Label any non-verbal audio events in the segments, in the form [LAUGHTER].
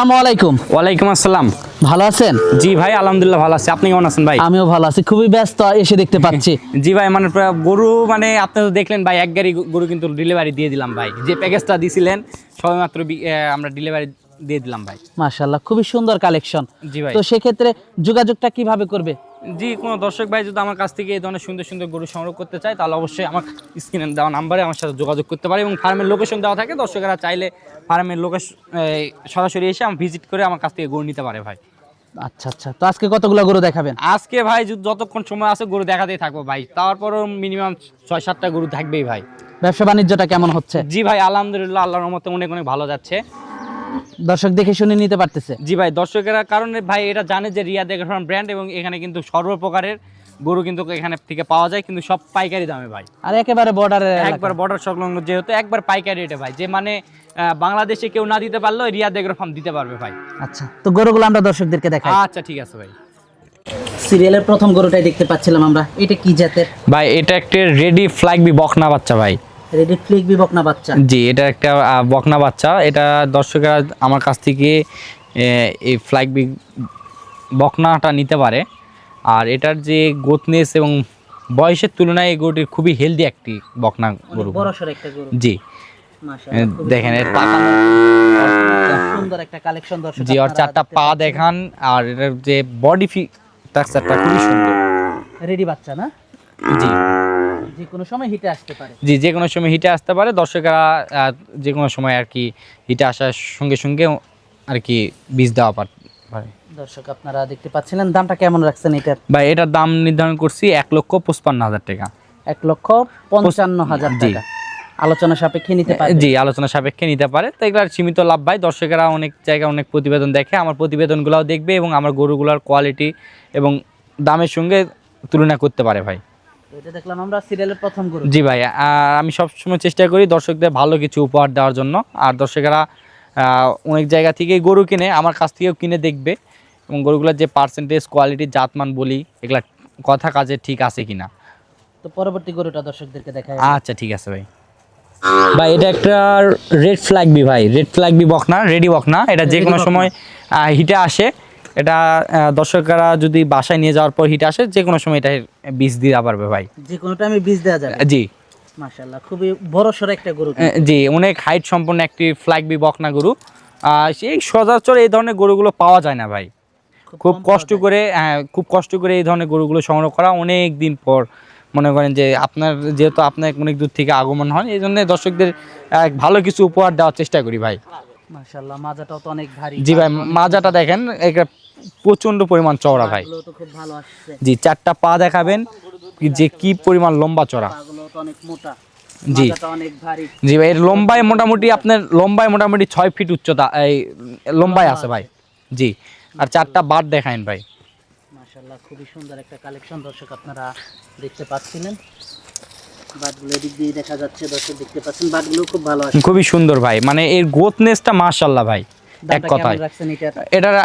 আসসালামু আলাইকুম। ওয়ালাইকুম আসসালাম। ভালো আছেন? জি ভাই আলহামদুলিল্লাহ ভালো আছি। আপনি কেমন আছেন ভাই? আমিও ভালো আছি খুবই ব্যস্ত এসে দেখতে [LAUGHS] পাচ্ছি। জি ভাই মানে গরু মানে আপনি তো দেখলেন ভাই এক গাড়ি গরু কিন্তু ডেলিভারি দিয়ে দিলাম ভাই। যে প্যাকেজটা দিছিলেন সবেমাত্র আমরা ডেলিভারি দিয়ে দিলাম ভাই। মাশাআল্লাহ খুবই সুন্দর কালেকশন জি ভাই। তো সেক্ষেত্রে যোগাযোগটা কীভাবে করবে? জি কোনো দর্শক ভাই যদি আমার কাছ থেকে এই ধরনের সুন্দর সুন্দর গরু সংগ্রহ করতে চায় তাহলে অবশ্যই আমার স্ক্রিনে দেওয়া নাম্বারে আমার সাথে যোগাযোগ করতে পারে এবং ফার্মের লোকেশন দেওয়া থাকে। দর্শকেরা চাইলে ফার্মের লোকেশন সরাসরি এসে আমার ভিজিট করে আমার কাছ থেকে গরু নিতে পারে ভাই। আচ্ছা আচ্ছা। তো আজকে কতগুলো গরু দেখাবেন? আজকে ভাই যদি যতক্ষণ সময় আছে গরু দেখাতেই থাকব ভাই। তারপরও মিনিমাম ছয় সাতটা গরু থাকবেই ভাই। ব্যবসা বাণিজ্যটা কেমন হচ্ছে? জি ভাই আলহামদুলিল্লাহ আল্লাহর রহমতে অনেক অনেক ভালো যাচ্ছে। দর্শক দেখে শুনে নিতে পারতেছে। জি ভাই দর্শকেরা কারণে ভাই এটা জানে যে রিয়া দেখার ব্র্যান্ড এবং এখানে কিন্তু সর্বপ্রকারের গরু কিন্তু এখানে থেকে পাওয়া যায় কিন্তু সব পাইকারি দামে ভাই। আর একেবারে বর্ডারে একবার বর্ডার সংলগ্ন যেহেতু একবার পাইকারি রেটে ভাই যে মানে বাংলাদেশে কেউ না দিতে পারলেও রিয়া দেগ্র ফার্ম দিতে পারবে ভাই। আচ্ছা তো গরুগুলো আমরা দর্শকদেরকে দেখাই। আচ্ছা ঠিক আছে ভাই। সিরিয়ালের প্রথম গরুটাই দেখতে পাচ্ছিলাম আমরা এটা কি জাতের? ভাই এটা একটা রেডি ফ্ল্যাগ বি বকনা বাচ্চা ভাই। রেডি ফ্লিক বিবক না বাচ্চা? জি এটা একটা বকনা বাচ্চা। এটা দর্শকেরা আমার কাছ থেকে এই ফ্ল্যাগ বি বকনাটা নিতে পারে। আর এটার যে গোতনেস এবং বয়সের তুলনায় এই গরুটির খুবই হেলদি একটি বকনা গরু। একটা গরু। জি। দেখেন এর সুন্দর। একটা কালেকশন দর্শক জি আর চারটা পা দেখান আর এটার যে বডি স্ট্রাকচারটা খুবই সুন্দর। রেডি বাচ্চা না? জি। যে কোনো সময় হিটে আসতে পারে। জি যে কোনো সময় হিটে আসতে পারে। দর্শকেরা যে কোনো সময় আর কি হিটে আসার সঙ্গে সঙ্গে আর কি বীজ দেওয়া পার- দর্শক আপনারা দেখতে পাচ্ছিলেন দামটা কেমন রাখছেন এটার? ভাই এটার দাম নির্ধারণ করছি এক লক্ষ পঁচপান্ন হাজার টাকা। এক লক্ষ পঞ্চান্ন হাজার জি। টাকা। আলোচনা সাপেক্ষে নিতে পারে। জি আলোচনা সাপেক্ষে নিতে পারে। তো এগুলো সীমিত লাভ ভাই দর্শকেরা অনেক জায়গায় অনেক প্রতিবেদন দেখে আমার প্রতিবেদনগুলোও দেখবে এবং আমার গরুগুলোর কোয়ালিটি এবং দামের সঙ্গে তুলনা করতে পারে ভাই। এটা দেখলাম আমরা সিরিয়ালের প্রথম গরু। জি ভাই আমি সবসময় চেষ্টা করি দর্শকদের ভালো কিছু উপহার দেওয়ার জন্য। আর দর্শকেরা অনেক জায়গা থেকে গরু কিনে আমার কাছ থেকেও কিনে দেখবে। এবং গরুগুলোর যে পার্সেন্টেজ কোয়ালিটি জাতমান বলি এগুলা কথা কাজে ঠিক আছে কিনা। তো পরবর্তী গরুটা দর্শকদেরকে দেখায় আচ্ছা ঠিক আছে ভাই। ভাই এটা একটা রেড ফ্ল্যাগ বি ভাই। রেড ফ্ল্যাগ বি বকনা রেডি বকনা। এটা যে কোনো সময় হিটে আসে। এটা দর্শকরা যদি বাসায় নিয়ে যাওয়ার পর হিট আসে যে কোনো সময় এটা বীজ দিয়ে পারবে ভাই। যে কোনো টাইমে বীজ দেওয়া যাবে। জি। মাশাআল্লাহ খুবই বড় সর একটা গরু জি অনেক হাইট সম্পন্ন একটি ফ্ল্যাগ বি বকনা গরু। সেই সচরাচর এই ধরনের গরুগুলো পাওয়া যায় না ভাই। খুব কষ্ট করে হ্যাঁ, খুব কষ্ট করে এই ধরনের গরুগুলো সংগ্রহ করা অনেক দিন পর। মনে করেন যে আপনার যেহেতু আপনার অনেক দূর থেকে আগমন হয় এই জন্য দর্শকদের ভালো কিছু উপহার দেওয়ার চেষ্টা করি ভাই। মাশাআল্লাহ মাজাটাও তো অনেক ভারী। জি ভাই মাজাটা দেখেন এটা প্রচণ্ড পরিমাণ চওড়া ভাই। তো খুব ভালো আসছে। জি চারটা পা দেখাবেন যে কি পরিমাণ লম্বা চড়া তো অনেক মোটা। জি। জি ভাই এর লম্বায় মোটামুটি আপনার লম্বায় মোটামুটি ছয় ফিট উচ্চতা এই লম্বায় আছে ভাই। জি আর চারটা বাট দেখায়েন ভাই। মাশাআল্লাহ খুবই সুন্দর একটা কালেকশন দর্শক আপনারা দেখতে পাচ্ছিলেন। বাটগুলো এদিক দিয়ে দেখা যাচ্ছে দর্শক দেখতে পাচ্ছেন বাটগুলো খুব ভালো আছে। খুবই সুন্দর ভাই মানে এর গ্রোথনেসটা মাশাল্লাহ ভাই এক কথায়। এটার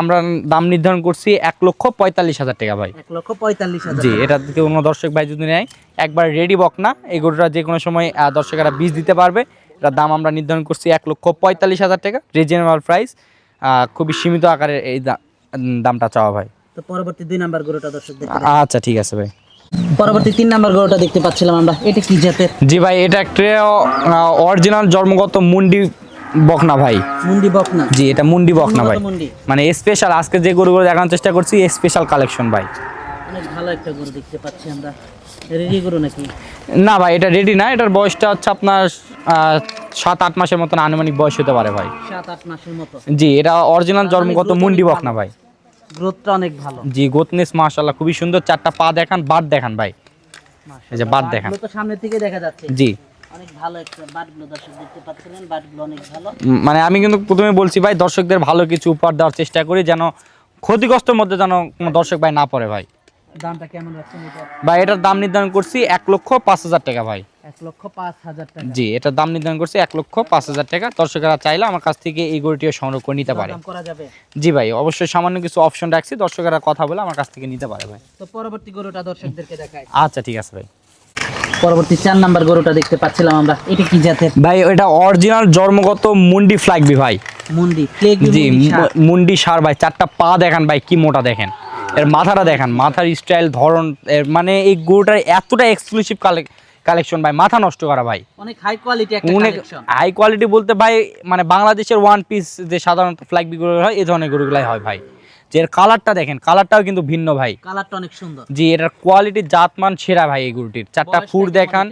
আমরা দাম নির্ধারণ করছি এক লক্ষ পঁয়তাল্লিশ হাজার টাকা ভাই। এক লক্ষ পঁয়তাল্লিশ জি এটা থেকে অন্য দর্শক ভাই যদি নেয় একবার রেডি বক না এই গরুটা যে কোনো সময় দর্শকেরা বীজ দিতে পারবে। এটার দাম আমরা নির্ধারণ করছি এক লক্ষ পঁয়তাল্লিশ হাজার টাকা রিজনেবল প্রাইস খুবই সীমিত আকারের এই দামটা চাওয়া ভাই। তো পরবর্তী দুই নাম্বার গরুটা দর্শক আচ্ছা ঠিক আছে ভাই। পরবর্তী তিন নাম্বার গরুটা দেখতে পাচ্ছিলাম আমরা। এটা কি জাতের? জি ভাই এটা একটা অরিজিনাল জন্মগত মুন্ডি বকনা ভাই। মুন্ডি বকনা? জি এটা মুন্ডি বকনা ভাই। মানে স্পেশাল আজকে যে গরুগুলো দেখানোর চেষ্টা করছি স্পেশাল কালেকশন ভাই। অনেক ভালো একটা গরু দেখতে পাচ্ছি আমরা। রেডি গরু নাকি? না ভাই এটা রেডি না এটার বয়সটা হচ্ছে আপনার সাত আট মাসের মতন আনুমানিক বয়স হতে পারে ভাই। সাত আট মাসের মতো। জি এটা অরিজিনাল জন্মগত growth মুন্ডি বকনা ভাই। গ্রোথটা অনেক ভালো। জি গ্রোথনেস মাশাআল্লাহ খুবই সুন্দর। চারটা পা দেখান বাট দেখান ভাই। এই যে বাট দেখান। তো সামনে থেকে দেখা যাচ্ছে। জি। অনেক ভালো একটা বাটগুলো দর্শক দেখতে পাচ্ছিলেন বাটগুলো অনেক ভালো। মানে আমি কিন্তু প্রথমে বলছি ভাই দর্শকদের ভালো কিছু উপহার দেওয়ার চেষ্টা করি যেন ক্ষতিগ্রস্তর মধ্যে যেন কোনো দর্শক ভাই না পড়ে ভাই। দামটা কেমন রাখছেন এটা ভাই এটার দাম নির্ধারণ করছি এক লক্ষ পাঁচ হাজার টাকা ভাই। এক লক্ষ পাঁচ হাজার টাকা। জি এটার দাম নির্ধারণ করছি এক লক্ষ পাঁচ হাজার টাকা। দর্শকেরা চাইলে আমার কাছ থেকে এই গরুটিও সংগ্রহ করে নিতে পারে। করা যাবে? জি ভাই অবশ্যই সামান্য কিছু অপশন রাখছি দর্শকেরা কথা বলে আমার কাছ থেকে নিতে পারে ভাই। তো পরবর্তী গরুটা দর্শকদেরকে দেখায় আচ্ছা ঠিক আছে ভাই। পরবর্তী চার নাম্বার গরুটা দেখতে পাচ্ছিলাম আমরা। এটা কি জাতের? ভাই এটা অরিজিনাল জন্মগত মুন্ডি ফ্ল্যাগবি ভাই। মুন্ডি। জি মুন্ডি সার ভাই। চারটা পা দেখেন ভাই কি মোটা দেখেন। এর মাথাটা দেখান মাথার স্টাইল ধরন এর মানে এই গরুটার এতটা এক্সক্লুসিভ কালেকশন ভাই মাথা নষ্ট করা ভাই। অনেক হাই কোয়ালিটি একটা অনেক কালেকশন হাই কোয়ালিটি বলতে ভাই মানে বাংলাদেশের ওয়ান পিস যে সাধারণত ফ্ল্যাগ বিগুলো হয় এই ধরনের গরুগুলাই হয় ভাই। যে এর কালারটা দেখেন কালারটাও কিন্তু ভিন্ন ভাই। কালারটা অনেক সুন্দর। জি এটার কোয়ালিটি জাতমান সেরা ভাই এই গরুটির। চারটা কেমন দেখান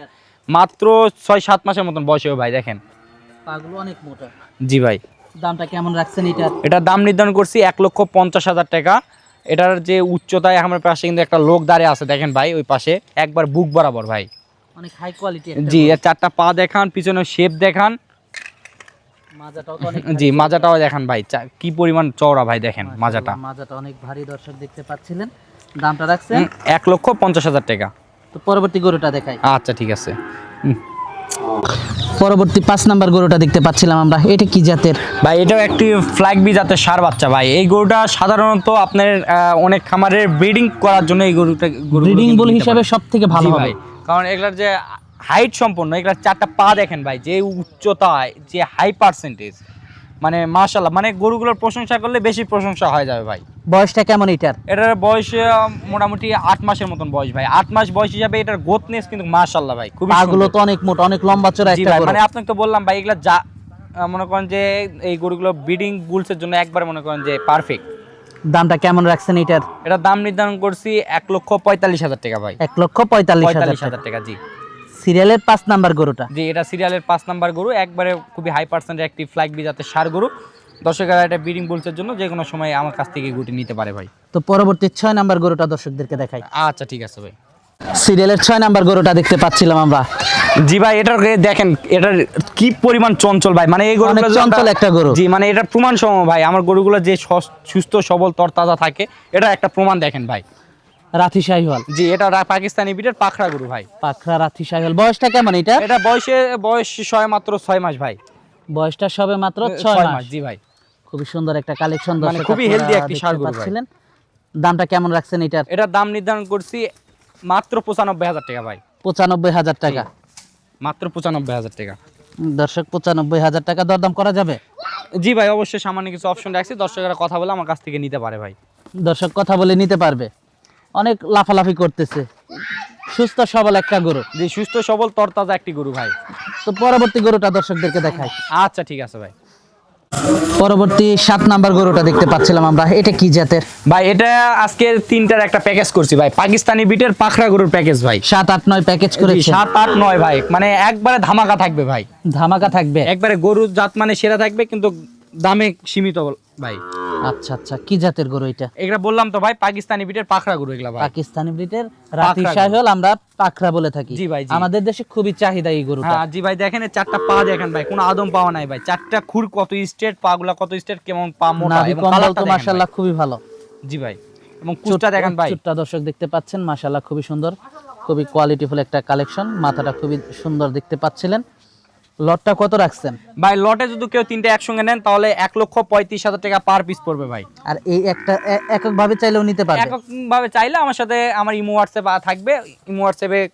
মাত্র ছয় সাত মাসের মতন বয়সে ভাই দেখেন। পাগুলো অনেক মোটা। জি ভাই। দামটা কেমন রাখছেন এটার? এটার দাম নির্ধারণ করছি এক লক্ষ পঞ্চাশ হাজার টাকা। এটার যে উচ্চতায় আমার পাশে কিন্তু একটা লোক দাঁড়িয়ে আছে দেখেন ভাই ওই পাশে। একবার বুক বরাবর ভাই। অনেক হাই কোয়ালিটি জি এর চারটা পা দেখান পিছনে শেপ দেখান। মাজাটাও জি মাজাটাও দেখান ভাই। কি পরিমাণ চওড়া ভাই দেখেন মাজাটা। মাজাটা অনেক ভারী দর্শক দেখতে পাচ্ছিলেন। দামটা রাখছেন? এক লক্ষ পঞ্চাশ হাজার টাকা। তো পরবর্তী গরুটা দেখাই। আচ্ছা ঠিক আছে। পরবর্তী পাঁচ নাম্বার গরুটা দেখতে পাচ্ছিলাম আমরা। এটা কি জাতের? ভাই এটাও একটি ফ্ল্যাগ বি জাতের সার বাচ্চা ভাই। এই গরুটা সাধারণত আপনার অনেক খামারের ব্রিডিং করার জন্য এই গরুটা ব্রিডিং বল হিসাবে সব থেকে ভালো হবে। কারণ এগুলার যে হাইট সম্পন্ন এগুলার চারটা পা দেখেন ভাই যে উচ্চতায় যে হাই পার্সেন্টেজ মানে মাশাল্লাহ মানে গরুগুলোর প্রশংসা করলে বেশি প্রশংসা হয়ে যাবে ভাই। বয়সটা কেমন এটার? এটার বয়স মোটামুটি আট মাসের মতন বয়স ভাই। আট মাস বয়স হিসাবে এটার গোতনেস কিন্তু মাশাল্লাহ ভাই খুবই পাগুলো তো অনেক মোটা অনেক লম্বা চড়া মানে আপনাকে তো বললাম ভাই এগুলা যা মনে করেন যে এই গরুগুলো ব্রিডিং বুলসের জন্য একবার মনে করেন যে পারফেক্ট দামটা কেমন রাখছেন এটার? এটার দাম নির্ধারণ করছি এক লক্ষ পঁয়তাল্লিশ হাজার টাকা ভাই। এক লক্ষ পঁয়তাল্লিশ হাজার টাকা জি। সিরিয়ালের পাঁচ নাম্বার গরুটা। জি এটা সিরিয়ালের পাঁচ নাম্বার গরু। একবারে খুবই হাই পার্সেন্টের একটি ফ্ল্যাগ বি জাতের সার গরু। দর্শকেরা এটা ব্রিডিং বুলসের জন্য যে কোনো সময় আমার কাছ থেকে গুটি নিতে পারে ভাই। তো পরবর্তী ছয় নাম্বার গরুটা দর্শকদেরকে দেখাই। আচ্ছা ঠিক আছে ভাই। সিরিয়ালের ছয় নাম্বার গরুটা দেখতে পাচ্ছিলাম আমরা। জি ভাই এটার দেখেন এটার কি পরিমাণ চঞ্চল ভাই? মানে এই গরুগুলো আমরা- চঞ্চল একটা গরু। জি মানে এটার প্রমাণ সম ভাই আমার গরুগুলো যে সস- সুস্থ সবল তরতাজা থাকে এটা একটা প্রমাণ দেখেন ভাই। রাথি শাহিওয়াল। জি এটা পাকিস্তানি বিটের পাখরা গরু ভাই। পাখরা রাথি শাহিওয়াল। বয়সটা কেমন এটা? এটা বয়সে বয়স ছয় মাত্র ছয় মাস ভাই। বয়সটা সবে মাত্র ছয় মাস। জি ভাই। খুবই সুন্দর একটা কালেকশন মানে দর্শক খুবই healthy একটি ষাঁড় গরু। পাচ্ছিলেন। দামটা কেমন রাখছেন এটার? এটার দাম নির্ধারণ করছি মাত্র পঁচানব্বই হাজার টাকা ভাই। পঁচানব্বই হাজার টাকা। মাত্র পঁচানব্বই হাজার টাকা। দর্শক পঁচানব্বই হাজার টাকা দরদাম করা যাবে? জি ভাই অবশ্যই সামান্য কিছু অপশন রাখছি। দর্শকেরা কথা বলে আমার কাছ থেকে নিতে পারে ভাই। দর্শক কথা বলে নিতে পারবে। অনেক লাফালাফি করতেছে। সুস্থ সবল একটা গরু। যে সুস্থ সবল তরতাজা একটি গরু ভাই। তো পরবর্তী গরুটা দর্শকদেরকে দেখাই। আচ্ছা ঠিক আছে ভাই। পরবর্তী সাত নাম্বার গরুটা দেখতে পাচ্ছিলাম আমরা। এটা কি জাতের? ভাই এটা আজকে তিনটার একটা প্যাকেজ করছি ভাই। পাকিস্তানি বিটের পাখরা গরুর প্যাকেজ ভাই। সাত আট নয় প্যাকেজ জি, করেছে। সাত আট নয় ভাই। মানে একবারে ধামাকা থাকবে ভাই। ধামাকা থাকবে। একবারে গরুর জাত মানে সেরা থাকবে কিন্তু দামে সীমিত ভাই। আচ্ছা আচ্ছা কি জাতের গরু এটা? এগুলা বললাম তো ভাই পাকিস্তানি পাখরা গরু এগুলা ভাই। পাকিস্তানি ব্রিডের রাতি শাহিওয়াল আমরা পাখরা বলে থাকি। জি ভাই, আমাদের দেশে খুবই চাহিদা এই গরুটা। হ্যাঁ জি ভাই দেখেন চারটা পা দেখেন ভাই কোনো আদম পাওয়া নাই ভাই। চারটা খুর কত স্ট্রেট পা গুলা কত স্ট্রেট কেমন পা মোটা এবং কালারটা তো মাশাআল্লাহ খুবই ভালো। জি ভাই এবং কুচটা দেখেন ভাই। চুটটা দর্শক দেখতে পাচ্ছেন মাশাআল্লাহ খুবই সুন্দর খুবই কোয়ালিটিফুল একটা কালেকশন মাথাটা খুবই সুন্দর দেখতে পাচ্ছিলেন। লটটা কত রাখছেন? ভাই লটে যদি কেউ তিনটে একসঙ্গে নেন তাহলে এক লক্ষ পঁয়ত্রিশ হাজার টাকা পার পিস পড়বে ভাই। আর এই একটা এ- এককভাবে চাইলেও নিতে পারবে? একক ভাবে চাইলে আমার সাথে আমার ইমো হোয়াটসঅ্যাপ থাকবে। ইমো হোয়াটসঅ্যাপে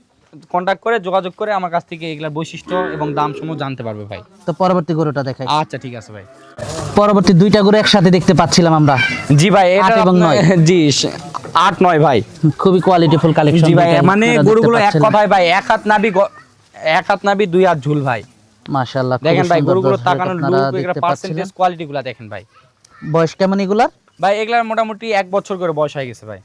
কন্ট্যাক্ট করে যোগাযোগ করে আমার কাছ থেকে এগুলার বৈশিষ্ট্য এবং দাম সমূহ জানতে পারবে ভাই। তো পরবর্তী গরুটা দেখাই। আচ্ছা ঠিক আছে ভাই। পরবর্তী দুইটা গরু একসাথে দেখতে পাচ্ছিলাম আমরা। জি ভাই এটা এবং নয়। জি আট নয় ভাই। খুবই কোয়ালিটিফুল কালেকশন জি ভাই মানে গরুগুলো এক কথায় ভাই এক হাত নাবি এক হাত নাবি দুই হাত ঝুল ভাই। মাশাআল্লাহ দেখেন ভাই গরুগুলো লুক এগুলা পার্সেন্টেজ দেখেন ভাই। বয়স কেমন এগুলার? ভাই এগুলার মোটামুটি এক বছর করে বয়স হয়ে গেছে ভাই।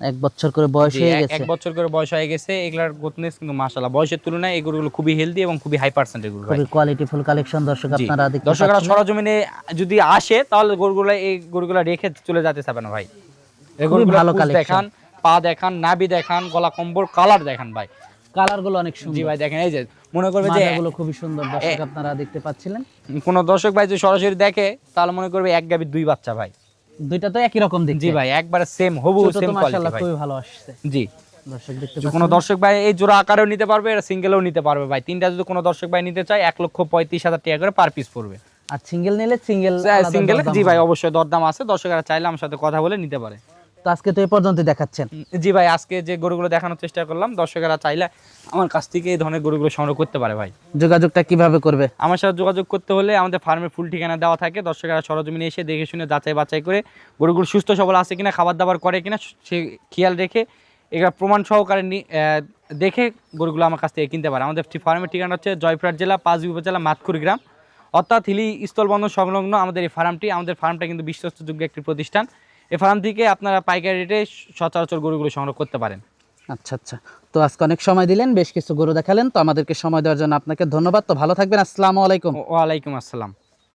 এক বছর করে বয়স হয়ে গেছে। এক বছর করে বয়স হয়ে গেছে এগুলার গোতনেস কিন্তু মাশাআল্লাহ। বয়সের তুলনায় খুবই হেলদি এবং খুবই হাই পার্সেন্টেজ গরু ভাই। খুবই কোয়ালিটিফুল কালেকশন দর্শক আপনারা দেখতে দর্শকরা সরজমিনে যদি আসে তাহলে গরুগুলো এই গরুগুলো রেখে চলে যেতে চাবে না ভাই। খুবই ভালো collection। দেখান পা দেখান নাভি দেখান গলা কম্বল কালার দেখান ভাই। কালারগুলো অনেক জি সুন্দর। ভাই দেখেন এই যে মনে করবে যে মাজাগুলো খুবই সুন্দর দর্শক আপনারা দেখতে পাচ্ছিলেন। কোন দর্শক ভাই যদি সরাসরি দেখে তাহলে মনে করবে এক গাবির দুই বাচ্চা ভাই। দুইটা তো একই রকম দেখতে। জি ভাই একবারে সেম হবু সেম মাশাআল্লাহ কোয়ালিটি ভাই। খুবই ভালো আসছে। জি। দর্শক দেখতে কোনো দর্শক ভাই এই জোড়া আকারেও নিতে পারবে এটা সিঙ্গেলও নিতে পারবে ভাই। তিনটা যদি কোনো দর্শক ভাই নিতে চায় এক লক্ষ পঁয়ত্রিশ হাজার টাকা করে পার পিস পড়বে। আর সিঙ্গেল নিলে সিঙ্গেল সিঙ্গেল জি ভাই অবশ্যই দরদাম আছে। দর্শকরা চাইলে আমার সাথে কথা বলে নিতে পারে। তো আজকে তো এই পর্যন্ত দেখাচ্ছেন। জি ভাই আজকে যে গরুগুলো দেখানোর চেষ্টা করলাম দর্শকেরা চাইলে আমার কাছ থেকে এই ধরনের গরুগুলো সংগ্রহ করতে পারে ভাই। যোগাযোগটা কীভাবে করবে? আমার সাথে যোগাযোগ করতে হলে আমাদের ফার্মের ফুল ঠিকানা দেওয়া থাকে দর্শকেরা সরজমিনে এসে দেখে শুনে যাচাই বাছাই করে গরুগুলো সুস্থ সবল আছে কিনা খাবার দাবার করে কিনা সে খেয়াল রেখে এগুলো প্রমাণ সহকারে নি- দেখে গরুগুলো আমার কাছ থেকে কিনতে পারে। আমাদের ফার্মের ঠিকানা হচ্ছে জয়পুরহাট জেলা পাঁচ উপজেলা মাতকুর গ্রাম। অর্থাৎ হিলি স্থলবন্দর সংলগ্ন আমাদের এই ফার্মটি আমাদের ফার্মটা কিন্তু বিশ্বস্তযোগ্য একটি প্রতিষ্ঠান। এই ফার্ম থেকে আপনারা পাইকারি রেটে সচরাচর গরুগুলো সংগ্রহ করতে পারেন। আচ্ছা আচ্ছা। তো আজকে অনেক সময় দিলেন বেশ কিছু গরু দেখালেন তো আমাদেরকে সময় দেওয়ার জন্য আপনাকে ধন্যবাদ। তো ভালো থাকবেন আসসালামু আলাইকুম। ওয়ালাইকুম আসসালাম।